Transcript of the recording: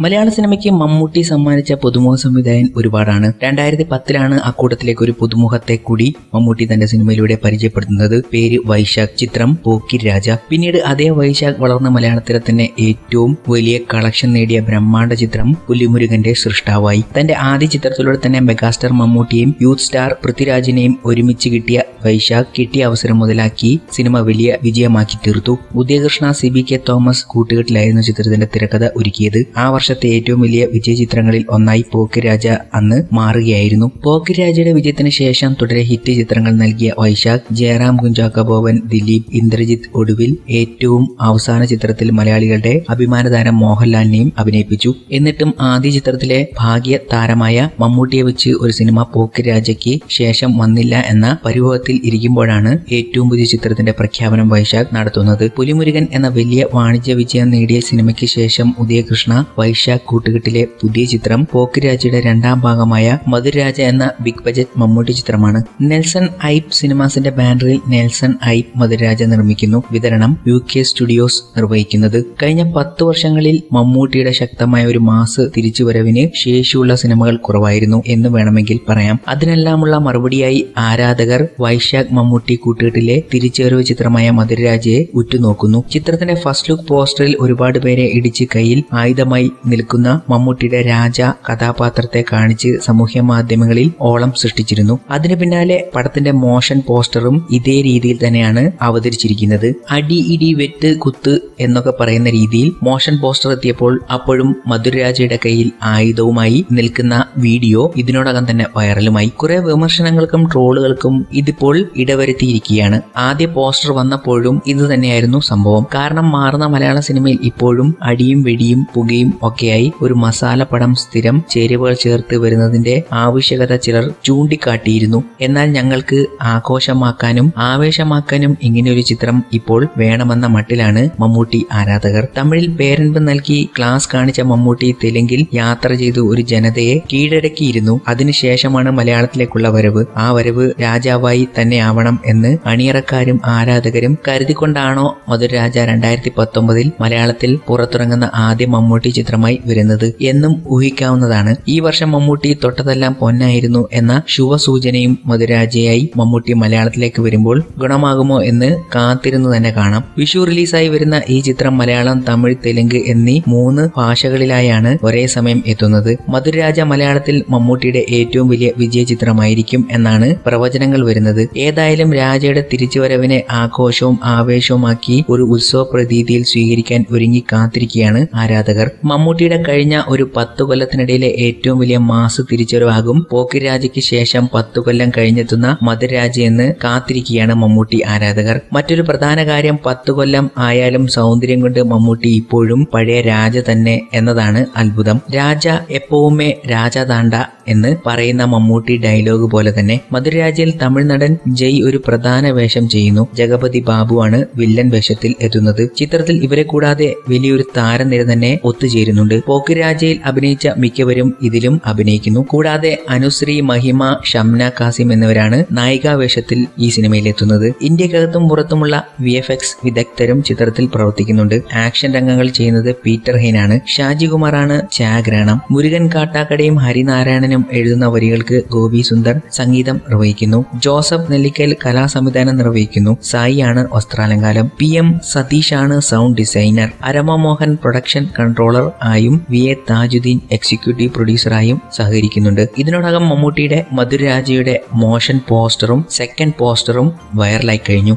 മലയാള സിനിമയ്ക്ക് മമ്മൂട്ടി സമ്മാനിച്ച പുതുമുഖ സംവിധായകൻ ഒരുപാടാണ്. രണ്ടായിരത്തി പത്തിലാണ് അക്കൂട്ടത്തിലേക്ക് ഒരു പുതുമുഖത്തെ കൂടി മമ്മൂട്ടി തന്റെ സിനിമയിലൂടെ പരിചയപ്പെടുത്തുന്നത്. പേര് വൈശാഖ് ചിത്രം പോക്കി രാജ. പിന്നീട് അതേ വൈശാഖ് വളർന്ന മലയാളത്തിലെ തന്നെ ഏറ്റവും വലിയ കളക്ഷൻ നേടിയ ബ്രഹ്മാണ്ഡ ചിത്രം പുലിമുരുകന്റെ സൃഷ്ടാവായി. തന്റെ ആദ്യ ചിത്രത്തിലൂടെ തന്നെ മെഗാസ്റ്റാർ മമ്മൂട്ടിയെയും യൂത്ത് സ്റ്റാർ പൃഥ്വിരാജിനെയും ഒരുമിച്ച് കിട്ടിയ വൈശാഖ് കിട്ടിയ അവസരം മുതലാക്കി സിനിമ വലിയ വിജയമാക്കി തീർത്തു. Udayakrishna C B K Thomas കൂട്ടുകെട്ടിലായിരുന്നു ചിത്രത്തിന്റെ തിരക്കഥ ഒരുക്കിയത്. ആ വർഷത്തെ ഏറ്റവും വലിയ വിജയ ചിത്രങ്ങളിൽ ഒന്നായി പോക്കിരാജ അന്ന് മാറുകയായിരുന്നു. പോക്കിരാജയുടെ വിജയത്തിന് ശേഷം തുടരെ ഹിറ്റ് ചിത്രങ്ങൾ നൽകിയ വൈശാഖ് ജയറാം കുഞ്ചാക്ക ബോബൻ ദിലീപ് ഇന്ദ്രജിത്ത് ഒടുവിൽ ഏറ്റവും അവസാന ചിത്രത്തിൽ മലയാളികളുടെ അഭിമാനതാരം മോഹൻലാലിനെയും അഭിനയിപ്പിച്ചു. എന്നിട്ടും ആദ്യ ചിത്രത്തിലെ ഭാഗ്യ താരമായ മമ്മൂട്ടിയെ വെച്ച് ഒരു സിനിമ പോക്ക് രാജയ്ക്ക് ശേഷം വന്നില്ല എന്ന പരിഭവത്തിൽ ഇരിക്കുമ്പോഴാണ് ഏറ്റവും പുതിയ ചിത്രത്തിന്റെ പ്രഖ്യാപനം വൈശാഖ് നടത്തുന്നത്. പുലിമുരുകൻ എന്ന വലിയ വാണിജ്യ വിജയം നേടിയ സിനിമയ്ക്ക് ശേഷം ഉദയകൃഷ്ണ വൈശാഖ് കൂട്ടുകെട്ടിലെ പുതിയ ചിത്രം പോക്കിരാജയുടെ രണ്ടാം ഭാഗമായ മധുരാജ എന്ന ബിഗ് ബജറ്റ് മമ്മൂട്ടി ചിത്രമാണ്. നെൽസൺ ഐപ്പ് സിനിമാസിന്റെ ബാനറിൽ നെൽസൺ ഐപ്പ് മധുരാജ നിർമ്മിക്കുന്നു. വിതരണം യു കെ സ്റ്റുഡിയോസ് നിർവഹിക്കുന്നത്. കഴിഞ്ഞ പത്ത് വർഷങ്ങളിൽ മമ്മൂട്ടിയുടെ ശക്തമായ ഒരു മാസ് തിരിച്ചുവരവിന് ശേഷിയുള്ള സിനിമകൾ കുറവായിരുന്നു എന്ന് വേണമെങ്കിൽ പറയാം. അതിനെല്ലാമുള്ള മറുപടിയായി ആരാധകർ വൈശാഖ് മമ്മൂട്ടി കൂട്ടുകെട്ടിലെ തിരിച്ചുവരവ് ചിത്രമായ മധുരരാജയെ ഉറ്റുനോക്കുന്നു. ചിത്രത്തിന്റെ ഫസ്റ്റ് ലുക്ക് പോസ്റ്ററിൽ ഒരുപാട് പേരെ ഇടിച്ച് കയ്യിൽ ആയുധമായി നിൽക്കുന്ന മമ്മൂട്ടിയുടെ രാജ കഥാപാത്രത്തെ കാണിച്ച് സമൂഹ മാധ്യമങ്ങളിൽ ഓളം സൃഷ്ടിച്ചിരുന്നു. അതിനു പിന്നാലെ പടത്തിന്റെ മോഷൻ പോസ്റ്ററും ഇതേ രീതിയിൽ തന്നെയാണ് അവതരിച്ചിരിക്കുന്നത്. അടി ഇടി വെട്ട് കുത്ത് എന്നൊക്കെ പറയുന്ന രീതിയിൽ മോഷൻ പോസ്റ്റർ എത്തിയപ്പോൾ അപ്പോഴും മധുരരാജയുടെ കയ്യിൽ ആയുധവുമായി നിൽക്കുന്ന വീഡിയോ ഇതിനോടകം തന്നെ വൈറലുമായി. കുറെ വിമർശനങ്ങൾക്കും ട്രോളുകൾക്കും ഇതിപ്പോൾ ഇടവരുത്തിയിരിക്കുകയാണ്. ആദ്യ പോസ്റ്റർ വന്നപ്പോഴും ഇത് തന്നെയായിരുന്നു സംഭവം. കാരണം മാറുന്ന മലയാള സിനിമയിൽ ഇപ്പോഴും അടിയും വെടിയും പുകയും ഒക്കെയായി ഒരു മസാല പടം സ്ഥിരം ചേരുവകൾ ചേർത്ത് വരുന്നതിന്റെ ആവശ്യകത ചിലർ ചൂണ്ടിക്കാട്ടിയിരുന്നു. എന്നാൽ ഞങ്ങൾക്ക് ആഘോഷമാക്കാനും ആവേശമാക്കാനും ഇങ്ങനെയൊരു ചിത്രം ഇപ്പോൾ വേണമെന്ന മട്ടിലാണ് മമ്മൂട്ടി ആരാധകർ. തമിഴിൽ പേരൻപ് നൽകി ക്ലാസ് കാണിച്ച മമ്മൂട്ടി തെലുങ്കിൽ യാത്ര ചെയ്ത് ഒരു ജനതയെ കീഴടക്കിയിരുന്നു. അതിനുശേഷമാണ് മലയാളത്തിലേക്കുള്ള വരവ്. ആ വരവ് രാജാവായി തന്നെ ആവണം എന്ന് അണിയറക്കാരും ആരാധകരും കരുതിക്കൊണ്ടാണോ മധുരരാജ രണ്ടായിരത്തി പത്തൊമ്പതിൽ മലയാളത്തിൽ പുറത്തിറങ്ങുന്ന ആദ്യ മമ്മൂട്ടി ചിത്രമായി വരുന്നത് എന്നും ഊഹിക്കാവുന്നതാണ്. ഈ വർഷം മമ്മൂട്ടി തൊട്ടതെല്ലാം പൊന്നായിരുന്നു എന്ന ശുഭസൂചനയും മധുരാജയായി മമ്മൂട്ടി മലയാളത്തിലേക്ക് വരുമ്പോൾ ഗുണമാകുമോ എന്ന് കാത്തിരുന്നു തന്നെ കാണാം. വിഷു റിലീസായി വരുന്ന ഈ ചിത്രം മലയാളം തമിഴ് തെലുങ്ക് എന്നീ മൂന്ന് ഭാഷകളിലായാണ് ഒരേ സമയം എത്തുന്നത്. മധുരാജ മലയാളത്തിൽ മമ്മൂട്ടിയുടെ ഏറ്റവും വലിയ വിജയ ചിത്രമായിരിക്കും എന്നാണ് പ്രവചനങ്ങൾ വരുന്നത്. ഏതായാലും രാജയുടെ തിരിച്ചുവരവിനെ ആഘോഷവും ആവേശവുമാക്കി ഒരു ഉത്സവ പ്രതീതിയിൽ സ്വീകരിക്കാൻ ഒരുങ്ങി കാത്തിരിക്കുകയാണ് ആരാധകർ. മമ്മൂട്ടിയുടെ കഴിഞ്ഞ ഒരു പത്തു കൊല്ലത്തിനിടയിലെ ഏറ്റവും വലിയ മാസ് തിരിച്ചുവരവാകും പോക്കിരാജയ്ക്ക് ശേഷം പത്തു കൊല്ലം കഴിഞ്ഞെത്തുന്ന മധുരാജ എന്ന് കാത്തിരിക്കുകയാണ് മമ്മൂട്ടി ആരാധകർ. മറ്റൊരു പ്രധാന കാര്യം പത്തു കൊല്ലം ആയാലും സൗന്ദര്യം കൊണ്ട് മമ്മൂട്ടി ഇപ്പോഴും പഴയ രാജ തന്നെ എന്നതാണ് അത്ഭുതം. രാജ എപ്പോവുമേ രാജ താണ്ട എന്ന് പറയുന്ന മമ്മൂട്ടി ഡയലോഗ് പോലെ തന്നെ മധുരരാജയിൽ തമിഴ് നടൻ ജയ് ഒരു പ്രധാന വേഷം ചെയ്യുന്നു. ജഗപതി ആണ് വില്ലൻ വേഷത്തിൽ എത്തുന്നത്. ചിത്രത്തിൽ ഇവരെ കൂടാതെ വലിയൊരു താരനിര തന്നെ ഒത്തുചേരുന്നുണ്ട് പോക്കിരാജയിൽ അഭിനയിച്ച മിക്കവരും ഇതിലും അഭിനയിക്കുന്നു. കൂടാതെ അനുശ്രീ മഹിമ ഷംന കാസിം എന്നിവരാണ് നായികാ വേഷത്തിൽ ഈ സിനിമയിൽ എത്തുന്നത് ഇന്ത്യക്കകത്തും പുറത്തുമുള്ള വി എഫ് എക്സ് വിദഗ്ധരും ചിത്രത്തിൽ പ്രവർത്തിക്കുന്നുണ്ട്. ആക്ഷൻ രംഗങ്ങൾ ചെയ്യുന്നത് പീറ്റർ ഹെയ്നാണ്. ഷാജികുമാറാണ് ഛാഗ്രഹണം മുരുകൻ കാട്ടാക്കടയും ഹരിനാരായണനും എഴുതുന്ന വരികൾക്ക് ഗോപി സുന്ദർ സംഗീതം നിർവഹിക്കുന്നു. ജോസഫ് നെല്ലിക്കൽ കലാസംവിധാനം നിർവഹിക്കുന്നു. ആണ് വസ്ത്രാലങ്കാരം. P M സതീഷാണ് sound designer. Arama Mohan production controller ആയും വി എ താജുദ്ദീൻ എക്സിക്യൂട്ടീവ് പ്രൊഡ്യൂസറായും സഹകരിക്കുന്നുണ്ട്. ഇതിനോടകം മമ്മൂട്ടിയുടെ മധുരരാജയുടെ മോഷൻ പോസ്റ്ററും സെക്കൻഡ് പോസ്റ്ററും വൈറലായി കഴിഞ്ഞു.